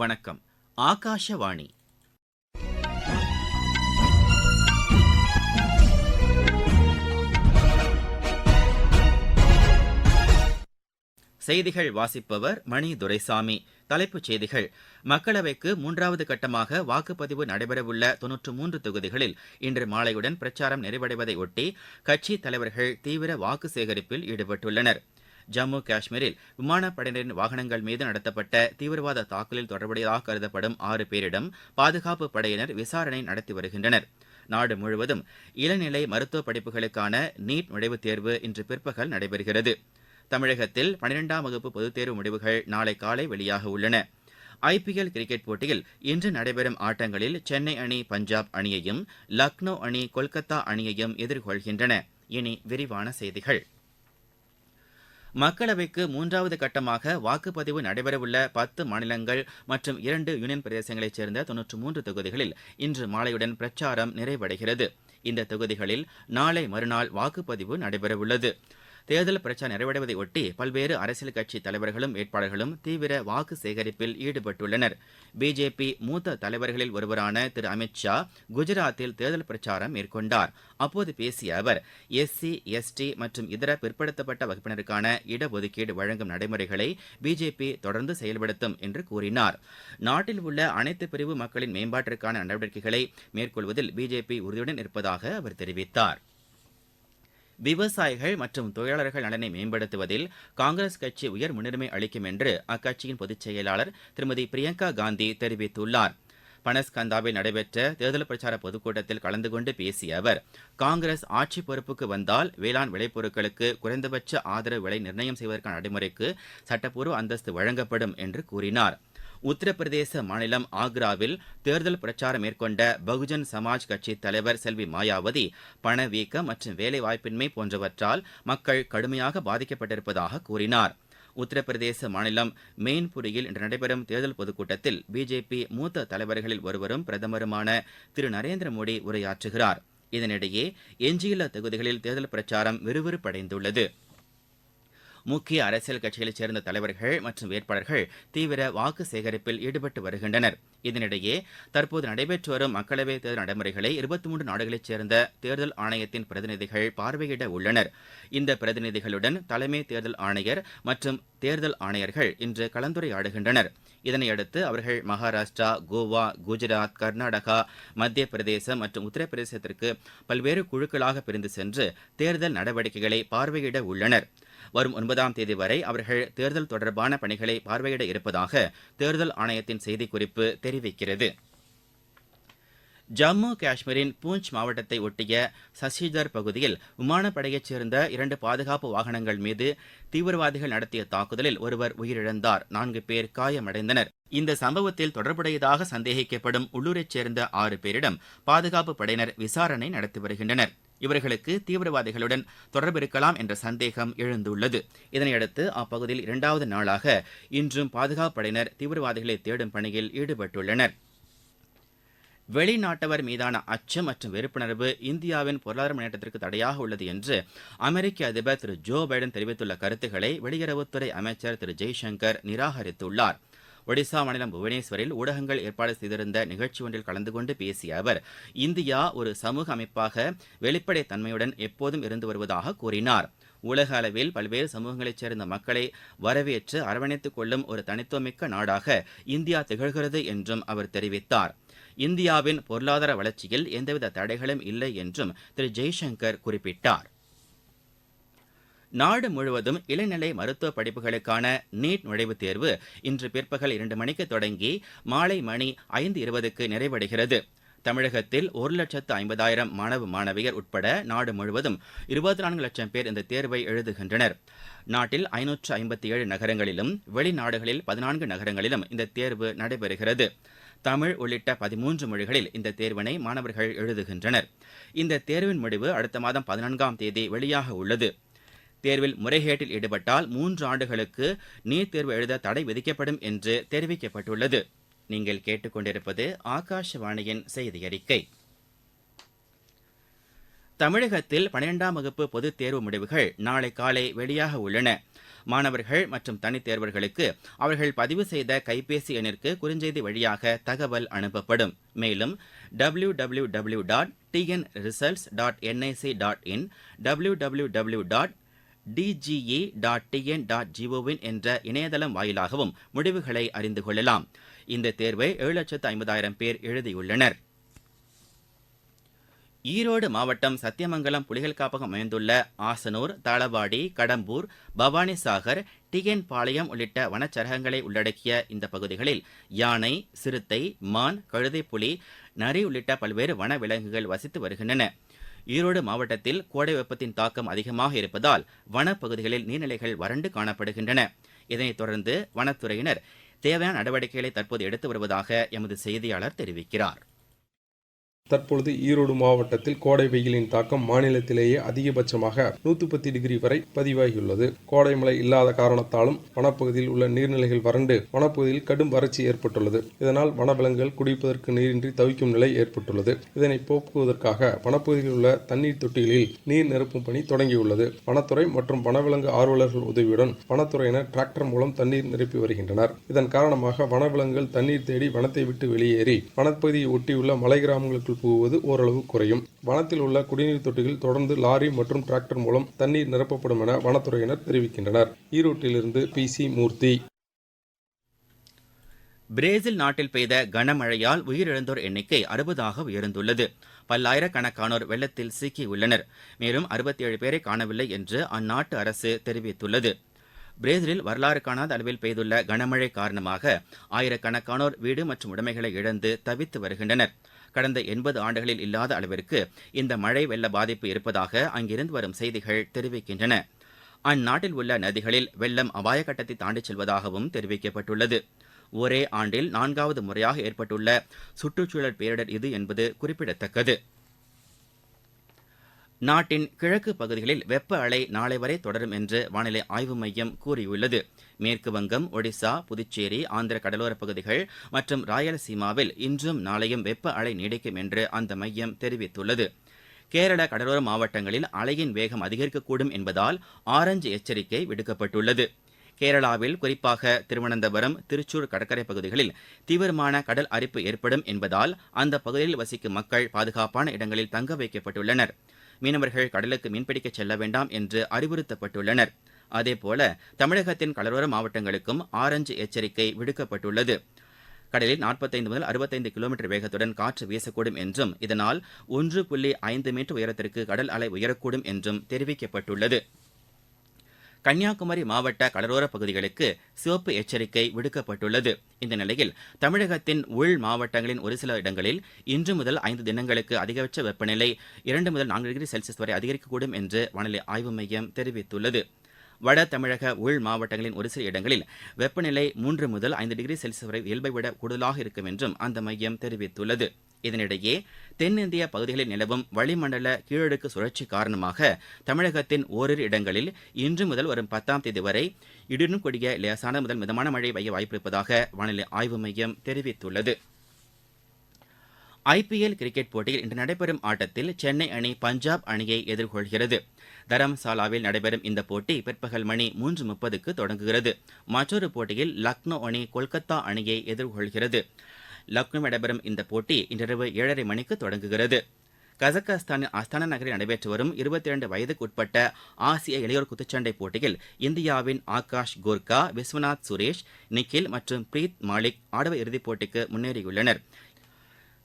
வணக்கம். ஆகாஷவாணி. செய்திகள் வாசிப்பவர் மணி துரைசாமி. தலைப்புச் செய்திகள். மக்களவைக்கு மூன்றாவது கட்டமாக வாக்குப்பதிவு நடைபெறவுள்ள தொன்னூற்று மூன்று தொகுதிகளில் இன்று மாலையுடன் பிரச்சாரம் நிறைவடைவதை ஒட்டி கட்சித் தலைவர்கள் தீவிர வாக்கு சேகரிப்பில் ஈடுபட்டுள்ளனர். ஜம்மு காஷ்மீரில் விமானப்படையினரின் வாகனங்கள் மீது நடத்தப்பட்ட தீவிரவாத தாக்குதலில் தொடர்புடையதாக கருதப்படும் ஆறு பேரிடம் பாதுகாப்பு படையினர் விசாரணை நடத்தி வருகின்றனர். நாடு முழுவதும் இளநிலை மருத்துவ படிப்புகளுக்கான நீட் நுழைவுத் தேர்வு இன்று பிற்பகல் நடைபெறுகிறது. தமிழகத்தில் பனிரெண்டாம் வகுப்பு பொதுத் தேர்வு முடிவுகள் நாளை காலை வெளியாக உள்ளன. ஐபிஎல் கிரிக்கெட் போட்டியில் இன்று நடைபெறும் ஆட்டங்களில் சென்னை அணி பஞ்சாப் அணியையும் லக்னோ அணி கொல்கத்தா அணியையும் எதிர்கொள்கின்றன. இனி விரிவான செய்திகள். மக்களவைக்கு மூன்றாவது கட்டமாக வாக்குப்பதிவு நடைபெறவுள்ள பத்து மாநிலங்கள் மற்றும் இரண்டு யூனியன் பிரதேசங்களைச் சேர்ந்த தொன்னூற்று மூன்று தொகுதிகளில் இன்று மாலையுடன் பிரச்சாரம் நிறைவடைகிறது. இந்த தொகுதிகளில் நாளை மறுநாள் வாக்குப்பதிவு நடைபெறவுள்ளது. தேர்தல் பிரச்சாரம் நிறைவடைவதையொட்டி பல்வேறு அரசியல் கட்சி தலைவர்களும் வேட்பாளர்களும் தீவிர வாக்கு சேகரிப்பில் ஈடுபட்டுள்ளனர். பிஜேபி மூத்த தலைவர்களில் ஒருவரான திரு. அமித் ஷா குஜராத்தில் தேர்தல் பிரச்சாரம் மேற்கொண்டார். அப்போது பேசிய அவர் எஸ்சி எஸ்டி மற்றும் இதர பிற்படுத்தப்பட்ட வகுப்பினருக்கான இடஒதுக்கீடு வழங்கும் நடைமுறைகளை பிஜேபி தொடர்ந்து செயல்படுத்தும் என்று கூறினார். நாட்டில் உள்ள அனைத்து பிரிவு மக்களின் மேம்பாட்டிற்கான நடவடிக்கைகளை மேற்கொள்வதில் பிஜேபி உறுதியுடன் இருப்பதாக அவர் தெரிவித்தார். விவசாயிகள் மற்றும் தொழிலாளர்கள் நலனை மேம்படுத்துவதில் காங்கிரஸ் கட்சி உயர் முன்னுரிமை அளிக்கும் என்று அக்கட்சியின் பொதுச் செயலாளர் திருமதி பிரியங்கா காந்தி தெரிவித்துள்ளார். பனஸ்கந்தாவில் நடைபெற்ற தேர்தல் பிரச்சார பொதுக்கூட்டத்தில் கலந்து கொண்டு பேசிய அவர் காங்கிரஸ் ஆட்சி பொறுப்புக்கு வந்தால் வேளாண் விளைபொருட்களுக்கு குறைந்தபட்ச ஆதரவு விலை நிர்ணயம் செய்வதற்கான நடைமுறைக்கு சட்டப்பூர்வ அந்தஸ்து வழங்கப்படும் என்று கூறினார். உத்தரப்பிரதேச மாநிலம் ஆக்ராவில் தேர்தல் பிரச்சாரம் மேற்கொண்ட பகுஜன் சமாஜ் கட்சி தலைவர் செல்வி மாயாவதி பணவீக்கம் மற்றும் வேலைவாய்ப்பின்மை போன்றவற்றால் மக்கள் கடுமையாக பாதிக்கப்பட்டிருப்பதாக கூறினார். உத்தரப்பிரதேச மாநிலம் மெயின்புரியில் இன்று நடைபெறும் தேர்தல் பொதுக்கூட்டத்தில் பிஜேபி மூத்த தலைவர்களில் ஒருவரும் பிரதமருமான திரு. நரேந்திர மோடி உரையாற்றுகிறார். இதனிடையே எஞ்சியுள்ள தொகுதிகளில் தேர்தல் பிரச்சாரம் விறுவிறுப்படைந்துள்ளது. முக்கிய அரசியல் கட்சிகளைச் சேர்ந்த தலைவர்கள் மற்றும் வேட்பாளர்கள் தீவிர வாக்கு சேகரிப்பில் ஈடுபட்டு வருகின்றனர். இதனிடையே தற்போது நடைபெற்று வரும் மக்களவைத் தேர்தல் நடைமுறைகளை இருபத்தி மூன்று நாடுகளைச் சேர்ந்த தேர்தல் ஆணையத்தின் பிரதிநிதிகள் பார்வையிட உள்ளனர். இந்த பிரதிநிதிகளுடன் தலைமை தேர்தல் ஆணையர் மற்றும் தேர்தல் ஆணையர்கள் இன்று கலந்துரையாடுகின்றனர். இதனையடுத்து அவர்கள் மகாராஷ்டிரா கோவா குஜராத் கர்நாடகா மத்திய பிரதேசம் மற்றும் உத்தரப்பிரதேசத்திற்கு பல்வேறு குழுக்களாக பிரிந்து சென்று தேர்தல் நடவடிக்கைகளை பார்வையிட உள்ளனர். வரும் ஒன்பதாம் தேதி வரை அவர்கள் தேர்தல் தொடர்பான பணிகளை பார்வையிட இருப்பதாக தேர்தல் ஆணையத்தின் செய்திக்குறிப்பு தெரிவிக்கிறது. ஜம்மு காஷ்மீரின் பூஞ்ச் மாவட்டத்தை ஒட்டிய சசிதர் பகுதியில் விமானப்படையைச் சேர்ந்த இரண்டு பாதுகாப்பு வாகனங்கள் மீது தீவிரவாதிகள் நடத்திய தாக்குதலில் ஒருவர் உயிரிழந்தார். நான்கு பேர் காயமடைந்தனர். இந்த சம்பவத்தில் தொடர்புடையதாக சந்தேகிக்கப்படும் உள்ளூரைச் சேர்ந்த ஆறு பேரிடம் பாதுகாப்பு படையினர் விசாரணை நடத்தி வருகின்றனர். இவர்களுக்கு தீவிரவாதிகளுடன் தொடர்பு இருக்கலாம் என்ற சந்தேகம் எழுந்துள்ளது. இதனையடுத்து அப்பகுதியில் இரண்டாவது நாளாக இன்றும் பாதுகாப்பு படையினர் தீவிரவாதிகளை தேடும் பணியில் ஈடுபட்டுள்ளனர். வெளிநாட்டவர் மீதான அச்சம் மற்றும் வெறுப்புணர்வு இந்தியாவின் பொருளாதார முன்னேற்றத்திற்கு தடையாக உள்ளது என்று அமெரிக்க அதிபர் திரு ஜோ பைடன் தெரிவித்துள்ள கருத்துக்களை வெளியுறவுத்துறை அமைச்சர் திரு ஜெய்சங்கர் நிராகரித்துள்ளார். ஒடிசா மாநிலம் புவனேஸ்வரில் ஊடகங்கள் ஏற்பாடு செய்திருந்த நிகழ்ச்சி ஒன்றில் கலந்து கொண்டு பேசிய அவர் இந்தியா ஒரு சமூக அமைப்பாக வெளிப்படைத் தன்மையுடன் எப்போதும் இருந்து வருவதாக கூறினார். உலக அளவில் பல்வேறு சமூகங்களைச் சேர்ந்த மக்களை வரவேற்று அரவணைத்துக் கொள்ளும் ஒரு தனித்துவமிக்க நாடாக இந்தியா திகழ்கிறது என்றும் அவர் தெரிவித்தார். இந்தியாவின் பொருளாதார வளர்ச்சியில் எந்தவித தடைகளும் இல்லை என்றும் திரு ஜெய்சங்கர் குறிப்பிட்டார். நாடு முழுவதும் இளநிலை மருத்துவ படிப்புகளுக்கான நீட் நுழைவுத் தேர்வு இன்று பிற்பகல் இரண்டு மணிக்கு தொடங்கி மாலை மணி ஐந்து இருபதுக்கு நிறைவடைகிறது. தமிழகத்தில் ஒரு லட்சத்து ஐம்பதாயிரம் மாணவ மாணவியர் உட்பட நாடு முழுவதும் இருபத்தி நான்கு லட்சம் பேர் இந்த தேர்வை எழுதுகின்றனர். நாட்டில் ஐநூற்று ஐம்பத்தி ஏழு நகரங்களிலும் வெளிநாடுகளில் பதினான்கு நகரங்களிலும் இந்த தேர்வு நடைபெறுகிறது. தமிழ் உள்ளிட்ட பதிமூன்று மொழிகளில் இந்த தேர்வினை மாணவர்கள் எழுதுகின்றனர். இந்த தேர்வின் முடிவு அடுத்த மாதம் பதினான்காம் தேதி வெளியாக உள்ளது. தேர்வில் முறைகேட்டில் ஈடுபட்டால் மூன்று ஆண்டுகளுக்கு நீட் தேர்வு எழுத தடை விதிக்கப்படும் என்று தெரிவிக்கப்பட்டுள்ளது. நீங்கள் கேட்டுக்கொண்டிருப்பது ஆகாஷவாணியின் செய்தி அறிக்கை தமிழகத்தில் பனிரெண்டாம் வகுப்பு பொதுத் தேர்வு முடிவுகள் நாளை காலை வெளியாக உள்ளன. மாணவர்கள் மற்றும் தனித் தேர்வர்களுக்கு அவர்கள் பதிவு செய்த கைபேசி எண்ணிற்கு குறுஞ்செய்தி வழியாக தகவல் அனுப்பப்படும். மேலும் W W W dot TN results dot NIC dot in W W W dot DGE dot TN dot ஜிஓவின் என்ற இணையதளம் வாயிலாகவும் முடிவுகளை அறிந்து கொள்ளலாம். இந்த தேர்வை ஏழு லட்சத்து ஐம்பதாயிரம் பேர் எழுதியுள்ளனர். ஈரோடு மாவட்டம் சத்தியமங்கலம் புலிகள் காப்பகம் அமைந்துள்ள ஆசனூர் தளவாடி கடம்பூர் பவானிசாகர் டிஎன் பாளையம் உள்ளிட்ட வனச்சரகங்களை உள்ளடக்கிய இந்த பகுதிகளில் யானை சிறுத்தை மான் கழுதை புலி நரி உள்ளிட்ட பல்வேறு வன விலங்குகள் வசித்து வருகின்றன. ஈரோடு மாவட்டத்தில் கோடை வெப்பத்தின் தாக்கம் அதிகமாக இருப்பதால் வனப்பகுதிகளில் நீர்நிலைகள் வறண்டு காணப்படுகின்றன. இதனைத் தொடர்ந்து வனத்துறையினர் தேவையான நடவடிக்கைகளை தற்போது எடுத்து வருவதாக எமது செய்தியாளர் தெரிவிக்கிறார். தற்பொழுது ஈரோடு மாவட்டத்தில் கோடை வெயிலின் தாக்கம் மாநிலத்திலேயே அதிகபட்சமாக நூத்தி பத்து டிகிரி வரை பதிவாகியுள்ளது. கோடை மழை இல்லாத காரணத்தாலும் வனப்பகுதியில் உள்ள நீர்நிலைகள் வறண்டு வனப்பகுதியில் கடும் வறட்சி ஏற்பட்டுள்ளது. இதனால் வனவிலங்குகள் குடிப்பதற்கு நீரின்றி தவிக்கும் நிலை ஏற்பட்டுள்ளது. இதனை போக்குவதற்காக வனப்பகுதியில் உள்ள தண்ணீர் தொட்டிகளில் நீர் நிரப்பும் பணி தொடங்கியுள்ளது. வனத்துறை மற்றும் வனவிலங்கு ஆர்வலர்கள் உதவியுடன் வனத்துறையினர் டிராக்டர் மூலம் தண்ணீர் நிரப்பி வருகின்றனர். இதன் காரணமாக வனவிலங்குகள் தண்ணீர் தேடி வனத்தை விட்டு வெளியேறி வனப்பகுதியை ஒட்டியுள்ள மலை கிராமங்களுக்கு புகுவது ஓரளவு குறையும். வனத்தில் உள்ள குடிநீர் தொட்டிகள் தொடர்ந்து லாரி மற்றும் டிராக்டர் மூலம் தண்ணீர் நிரப்பப்படும் என வனத்துறையினர் தெரிவிக்கின்றனர். ஈரோட்டிலிருந்து பி சி மூர்த்தி. பிரேசில் நாட்டில் பெய்த கனமழையால் உயிரிழந்தோர் எண்ணிக்கை அறுபதாக உயர்ந்துள்ளது. பல்லாயிரக்கணக்கானோர் வெள்ளத்தில் சிக்கியுள்ளனர் மேலும் அறுபத்தி ஏழு பேரை காணவில்லை என்று அந்நாட்டு அரசு தெரிவித்துள்ளது. பிரேசிலில் வரலாறு காணாத அளவில் பெய்துள்ள கனமழை காரணமாக ஆயிரக்கணக்கானோர் வீடு மற்றும் உடைமைகளை இழந்து தவித்து வருகின்றனர். கடந்த எண்பது ஆண்டுகளில் இல்லாத அளவிற்கு இந்த மழை வெள்ள பாதிப்பு இருப்பதாக அங்கிருந்து வரும் செய்திகள் தெரிவிக்கின்றன. அந்நாட்டில் உள்ள நதிகளில் வெள்ளம் அபாய கட்டத்தை தாண்டிச் செல்வதாகவும் தெரிவிக்கப்பட்டுள்ளது. ஒரே ஆண்டில் நான்காவது முறையாக ஏற்பட்டுள்ள சுற்றுச்சூழல் பேரிடர் இது என்பது குறிப்பிடத்தக்கது. நாட்டின் கிழக்கு பகுதிகளில் வெப்ப அலை நாளை வரை தொடரும் என்று வானிலை ஆய்வு மையம் கூறியுள்ளது. மேற்கு வங்கம் ஒடிசா புதுச்சேரி ஆந்திர கடலோரப் பகுதிகள் மற்றும் ராயலசீமாவில் இன்றும் நாளையும் வெப்ப அலை நீடிக்கும் என்று அந்த மையம் தெரிவித்துள்ளது. கேரள கடலோர மாவட்டங்களில் அலையின் வேகம் அதிகரிக்கக்கூடும் என்பதால் ஆரஞ்சு எச்சரிக்கை விடுக்கப்பட்டுள்ளது. கேரளாவில் குறிப்பாக திருவனந்தபுரம் திருச்சூர் கடற்கரை பகுதிகளில் தீவிரமான கடல் அரிப்பு ஏற்படும் என்பதால் அந்த பகுதியில் வசிக்கும் மக்கள் பாதுகாப்பான இடங்களில் தங்க வைக்கப்பட்டுள்ளனா் மீனவர்கள் கடலுக்கு மீன்பிடிக்க செல்ல வேண்டாம் என்று அறிவுறுத்தப்பட்டுள்ளனர். அதேபோல தமிழகத்தின் கடலோர மாவட்டங்களுக்கும் ஆரஞ்சு எச்சரிக்கை விடுக்கப்பட்டுள்ளது. கடலில் நாற்பத்தைந்து முதல் அறுபத்தைந்து கிலோமீட்டர் வேகத்துடன் காற்று வீசக்கூடும் என்றும் இதனால் ஒன்று புள்ளி ஐந்து மீட்டர் உயரத்திற்கு கடல் அலை உயரக்கூடும் என்றும் தெரிவிக்கப்பட்டுள்ளது. கன்னியாகுமரி மாவட்ட கடலோர பகுதிகளுக்கு சிவப்பு எச்சரிக்கை விடுக்கப்பட்டுள்ளது. இந்த நிலையில் தமிழகத்தின் உள் மாவட்டங்களின் ஒரு சில இடங்களில் இன்று முதல் ஐந்து தினங்களுக்கு அதிகபட்ச வெப்பநிலை இரண்டு முதல் நான்கு டிகிரி செல்சியஸ் வரை அதிகரிக்கக்கூடும் என்று வானிலை ஆய்வு மையம் தெரிவித்துள்ளது. வட தமிழக உள் மாவட்டங்களின் ஒரு சில இடங்களில் வெப்பநிலை மூன்று முதல் ஐந்து டிகிரி செல்சியஸ் வரை இயல்பை விட கூடுதலாக இருக்கும் என்றும் அந்த மையம் தெரிவித்துள்ளது. இதனிடையே தென்னிந்திய பகுதிகளில் நிலவும் வளிமண்டல கீழடுக்கு சுழற்சி காரணமாக தமிழகத்தின் ஓரிரு இடங்களில் இன்று முதல் வரும் பத்தாம் தேதி வரை இடியுடன் கூடிய லேசான முதல் மிதமான மழை பெய்ய வாய்ப்பிருப்பதாக வானிலை ஆய்வு மையம் தெரிவித்துள்ளது. ஐபிஎல் கிரிக்கெட் போட்டியில் இன்று நடைபெறும் ஆட்டத்தில் சென்னை அணி பஞ்சாப் அணியை எதிர்கொள்கிறது. தரம்சாலாவில் நடைபெறும் இந்த போட்டி பிற்பகல் மணி மூன்று முப்பதுக்கு தொடங்குகிறது. மற்றொரு போட்டியில் லக்னோ அணி கொல்கத்தா அணியை எதிர்கொள்கிறது. லக்னோவில் நடைபெறும் இந்த போட்டி இன்றிரவு ஏழரை மணிக்கு தொடங்குகிறது. கசகஸ்தானின் அஸ்தானா நகரில் நடைபெற்று வரும் இருபத்தி இரண்டு வயதுக்குட்பட்ட ஆசிய இளையோர் குத்துச்சண்டை போட்டியில் இந்தியாவின் ஆகாஷ் கோர்கா விஸ்வநாத் சுரேஷ் நிக்கில் மற்றும் பிரீத் மாலிக் ஆடவர் இறுதிப் போட்டிக்கு முன்னேறியுள்ளனர்.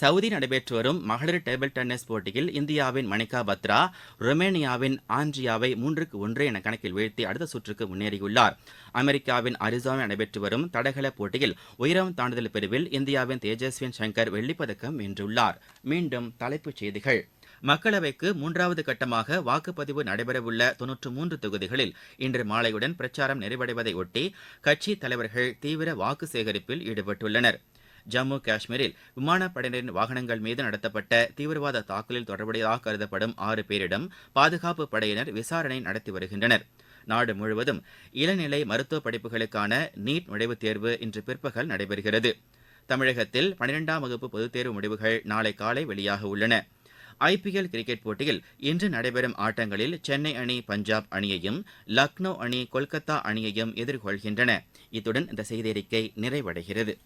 சவுதி நடைபெற்று வரும் மகளிர் டேபிள் டென்னிஸ் போட்டியில் இந்தியாவின் மணிகா பத்ரா ருமேனியாவின் ஆண்ட்ரியாவை மூன்றுக்கு ஒன்று என கணக்கில் வீழ்த்தி அடுத்த சுற்றுக்கு முன்னேறியுள்ளார். அமெரிக்காவின் அரிசாவில் நடைபெற்று வரும் தடகள போட்டியில் உயரம் தாண்டுதல் பிரிவில் இந்தியாவின் தேஜஸ்வின் சங்கர் வெள்ளிப்பதக்கம் வென்றுள்ளார். மீண்டும் தலைப்புச் செய்திகள். மக்களவைக்கு மூன்றாவது கட்டமாக வாக்குப்பதிவு நடைபெறவுள்ள தொன்னூற்று மூன்று தொகுதிகளில் இன்று மாலையுடன் பிரச்சாரம் நிறைவடைவதையொட்டி கட்சித் கட்சி தலைவர்கள் தீவிர வாக்கு சேகரிப்பில் ஈடுபட்டுள்ளனர். ஜம்மு காஷ்மீரில் விமானப்படையினரின் வாகனங்கள் மீது நடத்தப்பட்ட தீவிரவாத தாக்குதலில் தொடர்புடையதாக கருதப்படும் ஆறு பேரிடம் பாதுகாப்பு படையினர் விசாரணை நடத்தி வருகின்றனர். நாடு முழுவதும் இளநிலை மருத்துவ படிப்புகளுக்கான நீட் நுழைவுத் தேர்வு இன்று பிற்பகல் நடைபெறுகிறது. தமிழகத்தில் பனிரெண்டாம் வகுப்பு பொதுத் தேர்வு முடிவுகள் நாளை காலை வெளியாக உள்ளன. ஐபிஎல் கிரிக்கெட் போட்டியில் இன்று நடைபெறும் ஆட்டங்களில் சென்னை அணி பஞ்சாப் அணியையும் லக்னோ அணி கொல்கத்தா அணியையும் எதிர்கொள்கின்றன. இத்துடன் இந்த செய்தியறிக்கை நிறைவடைகிறது.